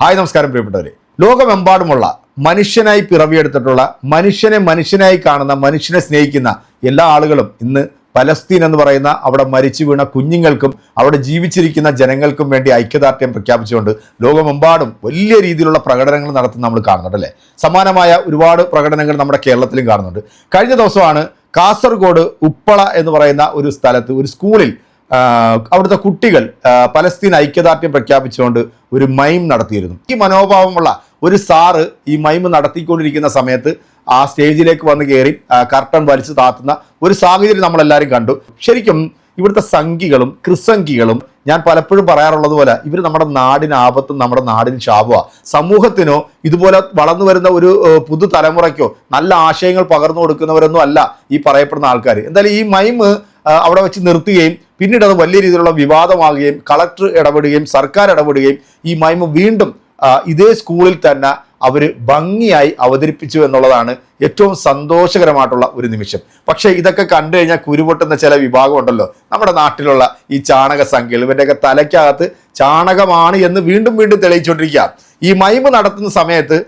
Hi നമസ്കാരം പ്രിയപ്പെട്ടവരെ. ലോകമെമ്പാടുമുള്ള മനുഷ്യനായി പിറവിയെടുത്തിട്ടുള്ള മനുഷ്യനെ മനുഷ്യനായി കാണുന്ന മനുഷ്യനെ സ്നേഹിക്കുന്ന എല്ലാ ആളുകളും ഇന്ന് പലസ്തീൻ എന്ന് പറയുന്ന അവിടെ മരിച്ചു വീണ കുഞ്ഞുങ്ങൾക്കും അവിടെ ജീവിച്ചിരിക്കുന്ന ജനങ്ങൾക്കും വേണ്ടി ഐക്യദാർഢ്യം പ്രഖ്യാപിച്ചുകൊണ്ട് ലോകമെമ്പാടും വലിയ രീതിയിലുള്ള പ്രകടനങ്ങൾ നടത്തുന്ന നമ്മൾ കാണുന്നുണ്ട് അല്ലേ? സമാനമായ ഒരുപാട് പ്രകടനങ്ങൾ നമ്മുടെ കേരളത്തിലും കാണുന്നുണ്ട്. കഴിഞ്ഞ ദിവസമാണ് കാസർഗോഡ് ഉപ്പള എന്ന് പറയുന്ന ഒരു സ്ഥലത്ത് ഒരു സ്കൂളിൽ അവിടുത്തെ കുട്ടികൾ പലസ്തീൻ ഐക്യദാർഢ്യം പ്രഖ്യാപിച്ചുകൊണ്ട് ഒരു മൈം നടത്തിയിരുന്നു. ഈ മനോഭാവമുള്ള ഒരു സാറ് ഈ മൈം നടത്തിക്കൊണ്ടിരിക്കുന്ന സമയത്ത് ആ സ്റ്റേജിലേക്ക് വന്ന് കയറി കർട്ടൺ വലിച്ചു താത്തുന്ന ഒരു സാഹചര്യം നമ്മളെല്ലാവരും കണ്ടു. ശരിക്കും ഇവിടുത്തെ സംഘികളും ക്രിസംഖികളും ഞാൻ പലപ്പോഴും പറയാറുള്ളത് പോലെ ഇവർ നമ്മുടെ നാടിന് ആപത്തും നമ്മുടെ നാടിന് ശാപമാണ് സമൂഹത്തിനോ ഇതുപോലെ വളർന്നു വരുന്ന ഒരു പുതു പുതുതലമുറയ്ക്കോ നല്ല ആശയങ്ങൾ പകർന്നു കൊടുക്കുന്നവരൊന്നും അല്ല ഈ പറയപ്പെടുന്ന ആൾക്കാർ എന്തായാലും ഈ മൈമ് അവിടെ വെച്ച് നിർത്തുകയും പിന്നീട് അത് വലിയ രീതിയിലുള്ള വിവാദമാകുകയും കളക്ടർ ഇടപെടുകയും സർക്കാർ ഇടപെടുകയും ഈ മൈമ വീണ്ടും ഇതേ സ്കൂളിൽ തന്നെ അവർ ഭംഗിയായി അവതരിപ്പിച്ചു എന്നുള്ളതാണ് ഏറ്റവും സന്തോഷകരമായിട്ടുള്ള ഒരു നിമിഷം. പക്ഷേ ഇതൊക്കെ കണ്ടു കഴിഞ്ഞാൽ കുരുപൊട്ടുന്ന ചില വിഭാഗമുണ്ടല്ലോ നമ്മുടെ നാട്ടിലുള്ള ഈ ചാണക സംഖ്യകൾ ഇവരുടെയൊക്കെ തലയ്ക്കകത്ത് ചാണകമാണ് എന്ന് വീണ്ടും വീണ്ടും തെളിയിച്ചുകൊണ്ടിരിക്കുക. ഈ മൈമ് നടത്തുന്ന സമയത്ത്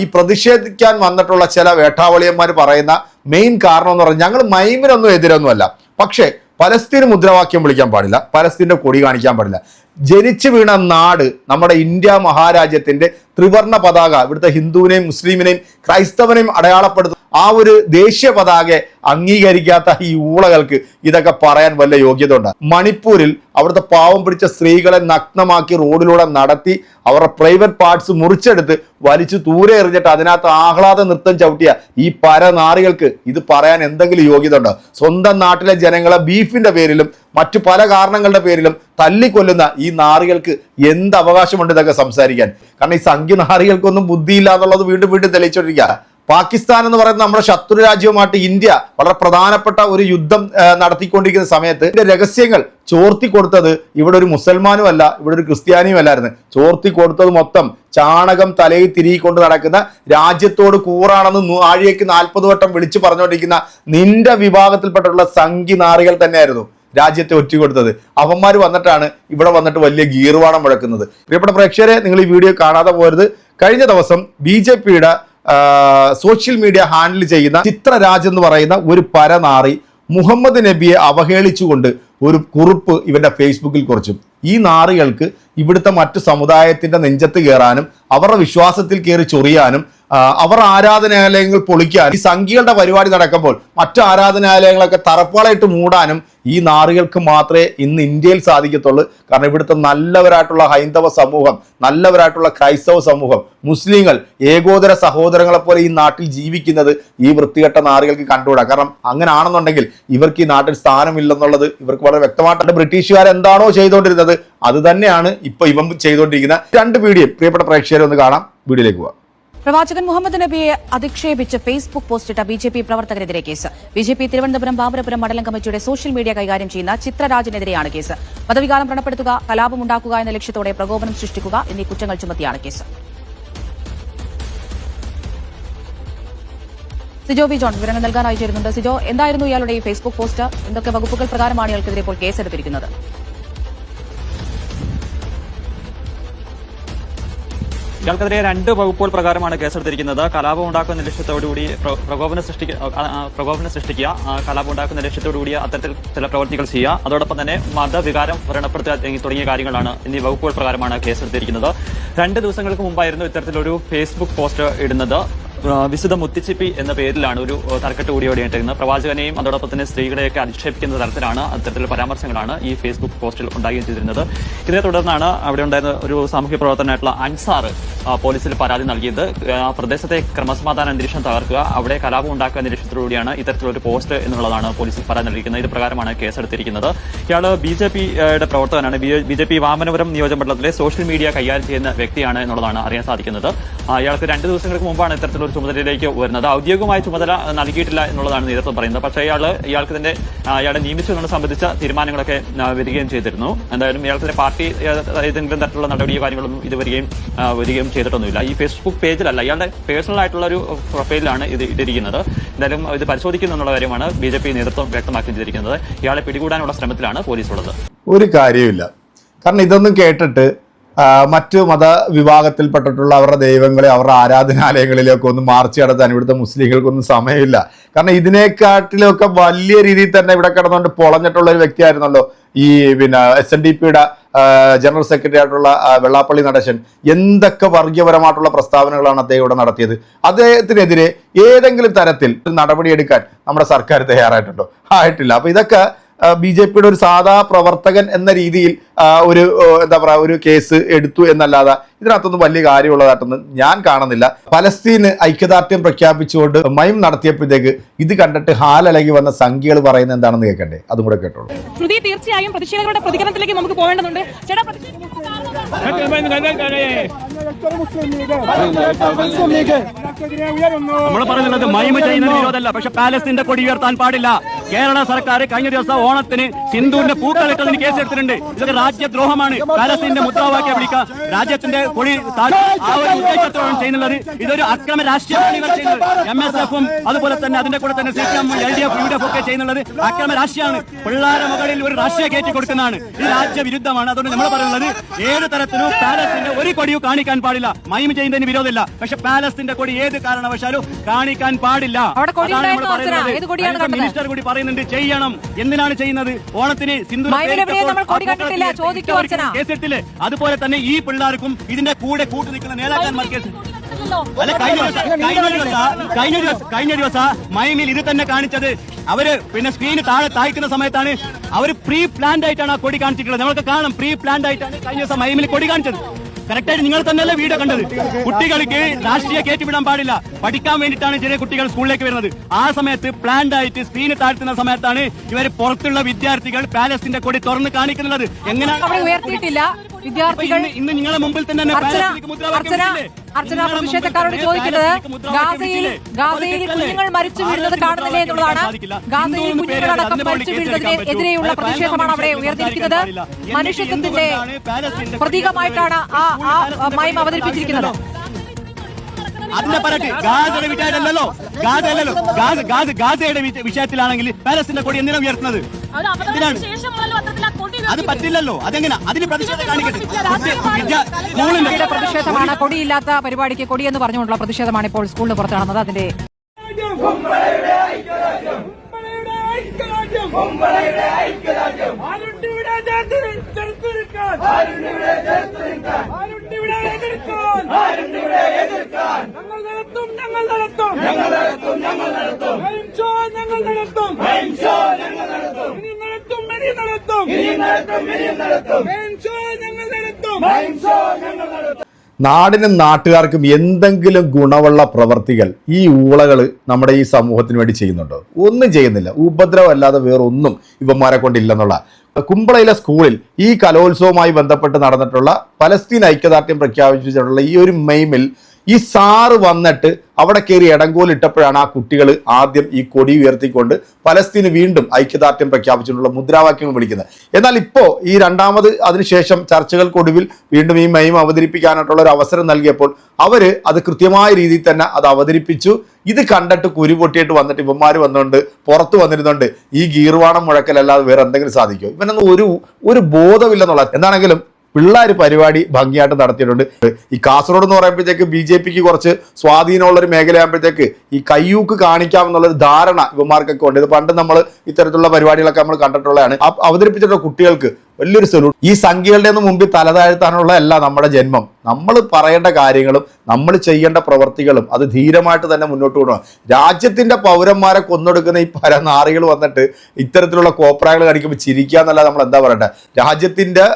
ഈ പ്രതിഷേധിക്കാൻ വന്നിട്ടുള്ള ചില വേട്ടാവളിയന്മാർ പറയുന്ന മെയിൻ കാരണം എന്ന് പറഞ്ഞാൽ ഞങ്ങൾ മൈമിനൊന്നും എതിരൊന്നുമല്ല. പക്ഷേ പലസ്തീൻ മുദ്രാവാക്യം വിളിക്കാൻ പാടില്ല പലസ്തീന്റെ കൊടി കാണിക്കാൻ പാടില്ല. ജനിച്ചു വീണ നാട് നമ്മുടെ ഇന്ത്യ മഹാരാജ്യത്തിന്റെ ത്രിവർണ പതാക ഇവിടുത്തെ ഹിന്ദുവിനെയും മുസ്ലിമിനെയും ക്രൈസ്തവനെയും അടയാളപ്പെടുത്തുന്ന ആ ഒരു ദേശീയ പതാക അംഗീകരിക്കാത്ത ഈ ഊളകൾക്ക് ഇതൊക്കെ പറയാൻ വല്ല യോഗ്യത ഉണ്ട് മണിപ്പൂരിൽ അവിടുത്തെ പാവം പിടിച്ച സ്ത്രീകളെ നഗ്നമാക്കി റോഡിലൂടെ നടത്തി അവരുടെ പ്രൈവറ്റ് പാർട്സ് മുറിച്ചെടുത്ത് വലിച്ചു ദൂരെ എറിഞ്ഞിട്ട് അതിനകത്ത് ആഹ്ലാദ നൃത്തം ചവിട്ടിയ ഈ പരനാറികൾക്ക് ഇത് പറയാൻ എന്തെങ്കിലും യോഗ്യത ഉണ്ടോ സ്വന്തം നാട്ടിലെ ജനങ്ങളെ ബീഫിന്റെ പേരിലും മറ്റു പല കാരണങ്ങളുടെ പേരിലും തല്ലിക്കൊല്ലുന്ന ഈ നാറികൾക്ക് എന്ത് അവകാശമുണ്ട് ഇതൊക്കെ സംസാരിക്കാൻ? കാരണം ഈ സംഖ്യ നാറികൾക്കൊന്നും ബുദ്ധിയില്ല എന്നുള്ളത് വീണ്ടും വീണ്ടും തെളിയിച്ചോണ്ടിരിക്കുക പാകിസ്ഥാൻ എന്ന് പറയുന്ന നമ്മുടെ ശത്രു രാജ്യവുമായിട്ട് ഇന്ത്യ വളരെ പ്രധാനപ്പെട്ട ഒരു യുദ്ധം നടത്തിക്കൊണ്ടിരിക്കുന്ന സമയത്ത് ഇതിന്റെ രഹസ്യങ്ങൾ ചോർത്തി കൊടുത്തത് ഇവിടെ ഒരു മുസൽമാനും അല്ല ഇവിടെ ഒരു ക്രിസ്ത്യാനിയും അല്ലായിരുന്നു. ചോർത്തി കൊടുത്തത് മൊത്തം ചാണകം തലയിൽ തിരികൊണ്ട് നടക്കുന്ന രാജ്യത്തോട് കൂറാണെന്ന് ആഴിയേക്ക് നാൽപ്പത് വട്ടം വിളിച്ചു പറഞ്ഞുകൊണ്ടിരിക്കുന്ന നിന്റെ വിഭാഗത്തിൽപ്പെട്ടുള്ള സംഘി നാറികൾ തന്നെയായിരുന്നു. രാജ്യത്തെ ഒറ്റ കൊടുത്തത് അവന്മാർ വന്നിട്ടാണ് ഇവിടെ വന്നിട്ട് വലിയ ഗീർവാണം മുഴക്കുന്നത്. പ്രിയപ്പെട്ട പ്രേക്ഷകരെ നിങ്ങൾ ഈ വീഡിയോ കാണാതെ പോരുത് കഴിഞ്ഞ ദിവസം ബി ജെ പിയുടെ സോഷ്യൽ മീഡിയ ഹാൻഡിൽ ചെയ്യുന്ന ചിത്രരാജ് എന്ന് പറയുന്ന ഒരു പരനാറി മുഹമ്മദ് നബിയെ അവഹേളിച്ചുകൊണ്ട് ഒരു കുറിപ്പ് ഇവന്റെ ഫേസ്ബുക്കിൽ കുറിച്ചു. ഈ നാറികൾക്ക് ഇവിടുത്തെ മറ്റു സമുദായത്തിന്റെ നെഞ്ചത്ത് കയറാനും അവരുടെ വിശ്വാസത്തിൽ കയറി ചൊറിയാനും അവർ ആരാധനാലയങ്ങൾ പൊളിക്കാൻ ഈ സംഘികളുടെ പരിപാടി നടക്കുമ്പോൾ മറ്റു ആരാധനാലയങ്ങളൊക്കെ തറപ്പാളായിട്ട് മൂടാനും ഈ നാറികൾക്ക് മാത്രമേ ഇന്ന് ഇന്ത്യയിൽ സാധിക്കത്തുള്ളൂ. കാരണം ഇവിടുത്തെ നല്ലവരായിട്ടുള്ള ഹൈന്ദവ സമൂഹം നല്ലവരായിട്ടുള്ള ക്രൈസ്തവ സമൂഹം മുസ്ലിങ്ങൾ ഏകോദര സഹോദരങ്ങളെ പോലെ ഈ നാട്ടിൽ ജീവിക്കുന്നത് ഈ വൃത്തികെട്ട നാറികൾക്ക് കണ്ടുകൂടാ. കാരണം അങ്ങനെ ആണെന്നുണ്ടെങ്കിൽ ഇവർക്ക് ഈ നാട്ടിൽ സ്ഥാനമില്ലെന്നുള്ളത് ഇവർക്ക് വളരെ വ്യക്തമായിട്ടുണ്ട് ബ്രിട്ടീഷുകാർ എന്താണോ ചെയ്തുകൊണ്ടിരുന്നത് അത് തന്നെയാണ് ഇപ്പൊ ഇവൻ ചെയ്തുകൊണ്ടിരിക്കുന്ന രണ്ട് വീഡിയോ പ്രിയപ്പെട്ട പ്രേക്ഷകരെ ഒന്ന് കാണാം. വീഡിയോയിലേക്ക് പോവാം. പ്രവാചകൻ മുഹമ്മദ് നബിയെ അധിക്ഷേപിച്ച് ഫേസ്ബുക്ക് പോസ്റ്റിട്ട ബി ജെ പി പ്രവർത്തകരെതിരെ case. B J P Thiruvananthapuram ബാബരപുരം മണ്ഡലം കമ്മിറ്റിയുടെ സോഷ്യൽ മീഡിയ കൈകാര്യം ചെയ്യുന്ന ചിത്രരാജനെതിരെയാണ് കേസ്. മതവികാരം വ്രണപ്പെടുത്തുക കലാപമുണ്ടാക്കുക എന്ന ലക്ഷ്യത്തോടെ പ്രകോപനം സൃഷ്ടിക്കുക എന്നീ കുറ്റങ്ങൾ ചുമത്തിയാണ് കേസ്. സിജോ വി ജോൺ വിവരങ്ങൾ നൽകാനായി ചേരുന്നുണ്ട്. സിജോ എന്തായിരുന്നു ഇയാളുടെ ഈ ഫേസ്ബുക്ക് പോസ്റ്റ്? എന്തൊക്കെ വകുപ്പുകൾ പ്രകാരമാണ് ഇയാൾക്കെതിരെ ഇപ്പോൾ കേസെടുത്തിരിക്കുന്നത്? ഇയാൾക്കെതിരെ രണ്ട് വകുപ്പുകൾ പ്രകാരമാണ് കേസെടുത്തിരിക്കുന്നത്. കലാപം ഉണ്ടാക്കുന്ന ലക്ഷ്യത്തോടുകൂടി പ്രകോപനം സൃഷ്ടിക്കുക പ്രകോപനം സൃഷ്ടിക്കുക. കലാപം ഉണ്ടാക്കുന്ന ലക്ഷ്യത്തോടുകൂടി അത്തരത്തിൽ ചില പ്രവർത്തികൾ ചെയ്യുക. അതോടൊപ്പം തന്നെ മതവികാരം വ്രണപ്പെടുത്തുക തുടങ്ങിയ കാര്യങ്ങളാണ് എന്നീ വകുപ്പുകൾ പ്രകാരമാണ് കേസെടുത്തിരിക്കുന്നത്. രണ്ട് ദിവസങ്ങൾക്ക് മുമ്പായിരുന്നു ഇത്തരത്തിലൊരു ഫേസ്ബുക്ക് പോസ്റ്റ് ഇടുന്നത്. വിശുദ്ധ മുത്തിച്ചിപ്പി എന്ന പേരിലാണ് ഒരു തർക്കട്ട് കൂടി ഓടിയിട്ടിരുന്നത് പ്രവാചകനെയും അതോടൊപ്പം തന്നെ സ്ത്രീകളെയൊക്കെ അധിക്ഷേപിക്കുന്ന തരത്തിലാണ് അത്തരത്തിലുള്ള പരാമർശങ്ങളാണ് ഈ ഫേസ്ബുക്ക് പോസ്റ്റിൽ ഉണ്ടാകുകയും ചെയ്തിരുന്നത്. ഇതിനെ തുടർന്നാണ് അവിടെ ഉണ്ടായിരുന്ന ഒരു സാമൂഹ്യ പ്രവർത്തനമായിട്ടുള്ള അൻസാർ പോലീസിൽ പരാതി നൽകിയത്. പ്രദേശത്തെ ക്രമസമാധാന അന്തരീക്ഷം തകർക്കുക അവിടെ കലാപം ഉണ്ടാക്കുക എന്ന ഇത്തരത്തിലൊരു പോസ്റ്റ് എന്നുള്ളതാണ് പോലീസിൽ പരാതി നൽകിയിരിക്കുന്നത്. ഇത് പ്രകാരമാണ് കേസെടുത്തിരിക്കുന്നത്. ഇയാൾ ബി ജെ പിയുടെ പ്രവർത്തകനാണ്. ബി ജെ പി വാമനപുരം നിയോജകമണ്ഡലത്തിലെ സോഷ്യൽ മീഡിയ കൈകാര്യം ചെയ്യുന്ന വ്യക്തിയാണ് എന്നുള്ളതാണ് അറിയാൻ സാധിക്കുന്നത്. ഇയാൾക്ക് രണ്ട് ദിവസങ്ങൾക്ക് മുമ്പാണ് ഇത്തരത്തിലൊരു ചുമതലയിലേക്ക് വരുന്നത്. ഔദ്യോഗികമായ ചുമതല നൽകിയിട്ടില്ല എന്നുള്ളതാണ് നേതൃത്വം പറയുന്നത്. പക്ഷേ ഇയാൾ ഇയാൾക്ക് തന്നെ ഇയാളെ നിയമിച്ചതിനോട് സംബന്ധിച്ച തീരുമാനങ്ങളൊക്കെ വരികയും ചെയ്തിരുന്നു. എന്തായാലും ഇയാൾക്കിന്റെ പാർട്ടി ആ, ഏതെങ്കിലും തരത്തിലുള്ള നടപടിയോ കാര്യങ്ങളൊന്നും ഇത് വരികയും വരികയും ചെയ്തിട്ടൊന്നുമില്ല. ഈ ഫേസ്ബുക്ക് പേജിലല്ല ഇയാളുടെ പേഴ്സണൽ ആയിട്ടുള്ള ഒരു പ്രൊഫൈലിലാണ് ഇത് ഇട്ടിരിക്കുന്നത്. എന്തായാലും ഇത് പരിശോധിക്കുന്നു എന്നുള്ള കാര്യമാണ് ബി ജെ പി നേതൃത്വം വ്യക്തമാക്കി ചെയ്തിരിക്കുന്നത് ഇയാളെ പിടികൂടാനുള്ള ശ്രമത്തിലാണ് പോലീസ് ഉള്ളത്. ഒരു കാര്യമില്ല കാരണം ഇതൊന്നും കേട്ടിട്ട് മറ്റു മതവിഭാഗത്തിൽപ്പെട്ടിട്ടുള്ള അവരുടെ ദൈവങ്ങളെ അവരുടെ ആരാധനാലയങ്ങളിലൊക്കെ ഒന്ന് മാർച്ച് നടത്താൻ ഇവിടുത്തെ മുസ്ലിങ്ങൾക്കൊന്നും സമയമില്ല. കാരണം ഇതിനെക്കാട്ടിലൊക്കെ വലിയ രീതിയിൽ തന്നെ ഇവിടെ കിടന്നുകൊണ്ട് പൊളഞ്ഞിട്ടുള്ള ഒരു വ്യക്തിയായിരുന്നല്ലോ ഈ പിന്നെ എസ് എൻ ഡി പിയുടെ ജനറൽ സെക്രട്ടറി ആയിട്ടുള്ള വെള്ളാപ്പള്ളി നടേശൻ. എന്തൊക്കെ വർഗീയപരമായിട്ടുള്ള പ്രസ്താവനകളാണ് അദ്ദേഹം ഇവിടെ നടത്തിയത്? അദ്ദേഹത്തിനെതിരെ ഏതെങ്കിലും തരത്തിൽ നടപടിയെടുക്കാൻ നമ്മുടെ സർക്കാർ തയ്യാറായിട്ടുണ്ടോ? ആയിട്ടില്ല. അപ്പൊ ഇതൊക്കെ ബി ജെ പിയുടെ ഒരു സാധാ പ്രവർത്തകൻ എന്ന രീതിയിൽ ഒരു എന്താ പറയുക ഒരു കേസ് എടുത്തു എന്നല്ലാതെ ഇതിനകത്തൊന്നും വലിയ കാര്യമുള്ളതായിട്ടൊന്നും ഞാൻ കാണുന്നില്ല. പലസ്തീന് ഐക്യദാർഢ്യം പ്രഖ്യാപിച്ചുകൊണ്ട് മയം നടത്തിയപ്പോഴത്തേക്ക് ഇത് കണ്ടിട്ട് ഹാലലകി വന്ന സംഖ്യകൾ പറയുന്നത് എന്താണെന്ന് കേൾക്കണ്ടേ? അതും കൂടെ കേട്ടോളൂ. ശ്രുതി തീർച്ചയായും പ്രതിഷേധങ്ങളുടെ പ്രതികരണത്തിലേക്ക് നമുക്ക് പോകേണ്ടതുണ്ട്. ചേട്ടാ നമ്മൾ പറയുന്നത് മൈമ ചെയ്യുന്ന വിരോധമല്ല പക്ഷെ പാലസ്തീന്റെ കൊടി ഉയർത്താൻ പാടില്ല. കേരള സർക്കാർ കഴിഞ്ഞ ദിവസം ഓണത്തിന് സിന്ധുവിന്റെ പൂക്കളിട്ടതിന് കേസെടുത്തിട്ടുണ്ട്. ഇതൊക്കെ രാജ്യദ്രോഹമാണ്. പാലസ്തീന്റെ മുദ്രാവാക്യം വിളിക്കുക. രാജ്യത്തിന്റെ കൊടി താഴെ ആ ഒരു ഉദ്ദേശത്തോളം ചെയ്യുന്നത്. ഇതൊരു അക്രമ രാഷ്ട്രീയമാണ് ഇവർ ചെയ്യുന്നത്. എം എസ് എഫും അതുപോലെ തന്നെ അതിന്റെ കൂടെ തന്നെ C P M L D F U D F ഒക്കെ ചെയ്യുന്നത് അക്രമ രാഷ്ട്രീയമാണ്. പിള്ളേരെ മുകളിൽ ഒരു രാഷ്ട്രീയ കയറ്റി കൊടുക്കുന്നതാണ്. ഇത് രാജ്യവിരുദ്ധമാണ്. അതുകൊണ്ട് നമ്മൾ പറയുന്നത് ഏത് തരത്തിലും പാലസിന്റെ ഒരു കൊടിയും കാണിക്കാൻ പാടില്ല. മൈം ചെയ്യുന്നതിന് വിരോധമില്ല. പക്ഷെ പാലസിന്റെ കൊടി ഏത് കാരണവശാലും കാണിക്കാൻ പാടില്ല. അതാണ് നമ്മൾ പറയുന്നത്. മിനിസ്റ്റർ കൂടി പറയുന്നുണ്ട് ചെയ്യണം. എന്തിനാണ് ചെയ്യുന്നത്? ഓണത്തിന്. കേസെടുത്തില്ലേ അതുപോലെ തന്നെ ഈ പിള്ളേർക്കും ഇതിന്റെ കൂടെ കൂട്ടു നിൽക്കുന്ന നേതാക്കന്മാർ കേസ് അല്ല കഴിഞ്ഞ ദിവസം കഴിഞ്ഞ ദിവസം കഴിഞ്ഞ ദിവസം കഴിഞ്ഞ ദിവസം മൈമിൽ ഇത് തന്നെ കാണിച്ചത് അവർ പിന്നെ സ്ക്രീന് താഴെ താഴ്ക്കുന്ന സമയത്താണ്. അവർ പ്രീ പ്ലാൻഡ് ആയിട്ടാണ് ആ കൊടി കാണിച്ചിട്ടുള്ളത്. നമ്മൾക്ക് കാണാം പ്രീ പ്ലാൻഡ് ആയിട്ടാണ് കഴിഞ്ഞ ദിവസം മൈമിൽ കൊടി കാണിച്ചത്. കറക്റ്റായിട്ട് നിങ്ങൾ തന്നെയല്ലേ വീഡിയോ കണ്ടത്? കുട്ടികൾക്ക് രാഷ്ട്രീയ കയറ്റിവിടാൻ പാടില്ല. പഠിക്കാൻ വേണ്ടിയിട്ടാണ് ചെറിയ കുട്ടികൾ സ്കൂളിലേക്ക് വരുന്നത്. ആ സമയത്ത് പ്ലാൻഡ് ആയിട്ട് സ്ക്രീന് താഴ്ത്തുന്ന സമയത്താണ് ഇവർ പുറത്തുള്ള വിദ്യാർത്ഥികൾ പാലസിന്റെ കൊടി തുറന്ന് കാണിക്കുന്നത്. എങ്ങനെയാണ് ഉയർത്തിയിട്ടില്ല. വിദ്യാർത്ഥികൾ ഇന്ന് നിങ്ങളുടെ നിങ്ങളെ മുമ്പിൽ തന്നെ അർച്ചന പ്രതിഷേധക്കാരോട് ചോദിക്കുന്നത് ഗാസയിൽ ഗാസയിൽ കുഞ്ഞുങ്ങൾ മരിച്ചു വീഴുന്നത് കാണുന്നില്ല എന്നുള്ളതാണ്. ഗാസയിൽ കുഞ്ഞുങ്ങളടക്കം മരിച്ചു വീഴുന്നതിന് എതിരെയുള്ള? പ്രതിഷേധമാണ് അവിടെ ഉയർന്നിരിക്കുന്നത്. മനുഷ്യത്വത്തിന്റെ പ്രതീകമായിട്ടാണ് ആ ആ മയം അവതരിപ്പിച്ചിരിക്കുന്നത്. അതിനെ പറയട്ടെ ഗാസയുടെ വിഷയത്തിലല്ലോ ഗാസ അല്ലല്ലോ. ഗാസ ഗാസ ഗാസയുടെ വിഷ- വിഷയത്തിലാണെങ്കിൽ പാലസ്തീന്റെ കൊടി എന്തിനാണ് ഉയർത്തുന്നത്? എന്തിനാണ്? അത് പറ്റില്ലല്ലോ അതെങ്ങനെ അതിന് പ്രതിഷേധം കാണിക്കട്ടെ സ്കൂളിന്റെ പ്രതിഷേധമാണ് കൊടിയില്ലാത്ത പരിപാടിക്ക് കൊടിയെന്ന് പറഞ്ഞുകൊണ്ടുള്ള പ്രതിഷേധമാണ് ഇപ്പോൾ സ്കൂളിന് പുറത്ത് നടന്നത് അതിന്റെ ഞങ്ങൾ നടത്തും ഞങ്ങൾ നടത്തും ഞങ്ങൾ നടത്തും ഞങ്ങൾ നടത്തും ഷോ ഞങ്ങൾ നടത്തും നടത്തും. നാടിനും നാട്ടുകാർക്കും എന്തെങ്കിലും ഗുണമുള്ള പ്രവർത്തികൾ ഈ ഊളകൾ നമ്മുടെ ഈ സമൂഹത്തിന് വേണ്ടി ചെയ്യുന്നുണ്ടോ? ഒന്നും ചെയ്യുന്നില്ല. ഉപദ്രവമല്ലാതെ വേറൊന്നും ഇവന്മാരെ കൊണ്ടില്ലെന്നുള്ള. കുമ്പളയിലെ സ്കൂളിൽ ഈ കലോത്സവവുമായി ബന്ധപ്പെട്ട് നടന്നിട്ടുള്ള പലസ്തീൻ ഐക്യദാർഢ്യം പ്രഖ്യാപിച്ചിട്ടുള്ള ഈ ഒരു മെയിമിൽ ഈ സാറ് വന്നിട്ട് അവിടെ കയറി ഇടങ്കോലിട്ടപ്പോഴാണ് ആ കുട്ടികൾ ആദ്യം ഈ കൊടി ഉയർത്തിക്കൊണ്ട് പലസ്തീന് വീണ്ടും ഐക്യദാർഢ്യം പ്രഖ്യാപിച്ചിട്ടുള്ള മുദ്രാവാക്യങ്ങൾ വിളിക്കുന്നത്. എന്നാൽ ഇപ്പോൾ ഈ രണ്ടാമത് അതിനുശേഷം ചർച്ചകൾക്കൊടുവിൽ വീണ്ടും ഈ മൈം അവതരിപ്പിക്കാനായിട്ടുള്ള ഒരു അവസരം നൽകിയപ്പോൾ അവർ അത് കൃത്യമായ രീതിയിൽ തന്നെ അത് അവതരിപ്പിച്ചു. ഇത് കണ്ടിട്ട് കുരു പൊട്ടിയിട്ട് വന്നിട്ട് ഇവന്മാർ വന്നുകൊണ്ട് പുറത്തു വന്നിരുന്നുണ്ട് ഈ ഗീർവാണം മുഴക്കലല്ലാതെ വേറെ എന്തെങ്കിലും സാധിക്കുമോ? ഇവനൊന്നും ഒരു ഒരു ബോധമില്ലെന്നുള്ളത് എന്താണെങ്കിലും പിള്ളേർ പരിപാടി ഭംഗിയായിട്ട് നടത്തിയിട്ടുണ്ട്. ഈ കാസർഗോഡ് എന്ന് പറയുമ്പോഴത്തേക്ക് ബി ജെ പിക്ക് കുറച്ച് സ്വാധീനമുള്ളൊരു മേഖലയാകുമ്പോഴത്തേക്ക് ഈ കയ്യൂക്ക് കാണിക്കാം എന്നുള്ളൊരു ധാരണ ഇവന്മാർക്കൊക്കെ ഉണ്ട്. ഇത് പണ്ട് നമ്മൾ ഇത്തരത്തിലുള്ള പരിപാടികളൊക്കെ നമ്മൾ കണ്ടിട്ടുള്ളതാണ്. അവതരിപ്പിച്ചിട്ടുള്ള കുട്ടികൾക്ക് വലിയൊരു സൊല്യൂട്ട് ഈ സംഖ്യകളുടെ ഒന്നും മുമ്പിൽ തലതാഴ്ത്താനുള്ള അല്ല നമ്മുടെ ജന്മം. നമ്മൾ പറയേണ്ട കാര്യങ്ങളും നമ്മൾ ചെയ്യേണ്ട പ്രവർത്തികളും അത് ധീരമായിട്ട് തന്നെ മുന്നോട്ട് കൊണ്ടുപോകണം. രാജ്യത്തിന്റെ പൗരന്മാരെ കൊന്നൊടുക്കുന്ന ഈ പല നാറികൾ വന്നിട്ട് ഇത്തരത്തിലുള്ള കോപ്രാകൾ കാണിക്കുമ്പോൾ ചിരിക്കുക എന്നല്ല നമ്മൾ എന്താ പറയട്ടെ രാജ്യത്തിന്റെ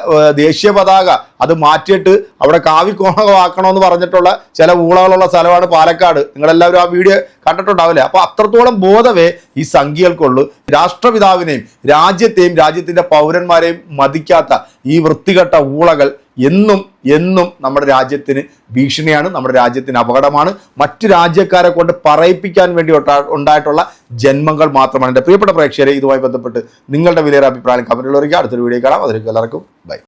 ദേശീയ പതാക അത് മാറ്റിയിട്ട് അവിടെ കാവിക്കോണകമാക്കണമെന്ന് പറഞ്ഞിട്ടുള്ള ചില ഊളകളുള്ള സ്ഥലമാണ് പാലക്കാട്. നിങ്ങളെല്ലാവരും ആ വീഡിയോ കണ്ടിട്ടുണ്ടാവില്ലേ? അപ്പോൾ അത്രത്തോളം ബോധവേ ഈ സംഖ്യകൾക്കുള്ളൂ. രാഷ്ട്രപിതാവിനെയും രാജ്യത്തെയും രാജ്യത്തിന്റെ പൗരന്മാരെയും മതിക്കാത്ത ഈ വൃത്തികെട്ട ഊളകൾ എന്നും എന്നും നമ്മുടെ രാജ്യത്തിന് ഭീഷണിയാണ് നമ്മുടെ രാജ്യത്തിന് അപകടമാണ്. മറ്റു രാജ്യക്കാരെ കൊണ്ട് പറയിപ്പിക്കാൻ വേണ്ടി ഉണ്ടായിട്ടുള്ള ജന്മങ്ങൾ മാത്രമാണ്. എന്റെ പ്രിയപ്പെട്ട പ്രേക്ഷകരെ ഇതുമായി ബന്ധപ്പെട്ട് നിങ്ങളുടെ വിലയേറെ അഭിപ്രായം കമന്റിൽ അറിയിക്കുക അടുത്തൊരു വീഡിയോ കാണാം. അതിലേക്ക് എല്ലാവർക്കും ബൈ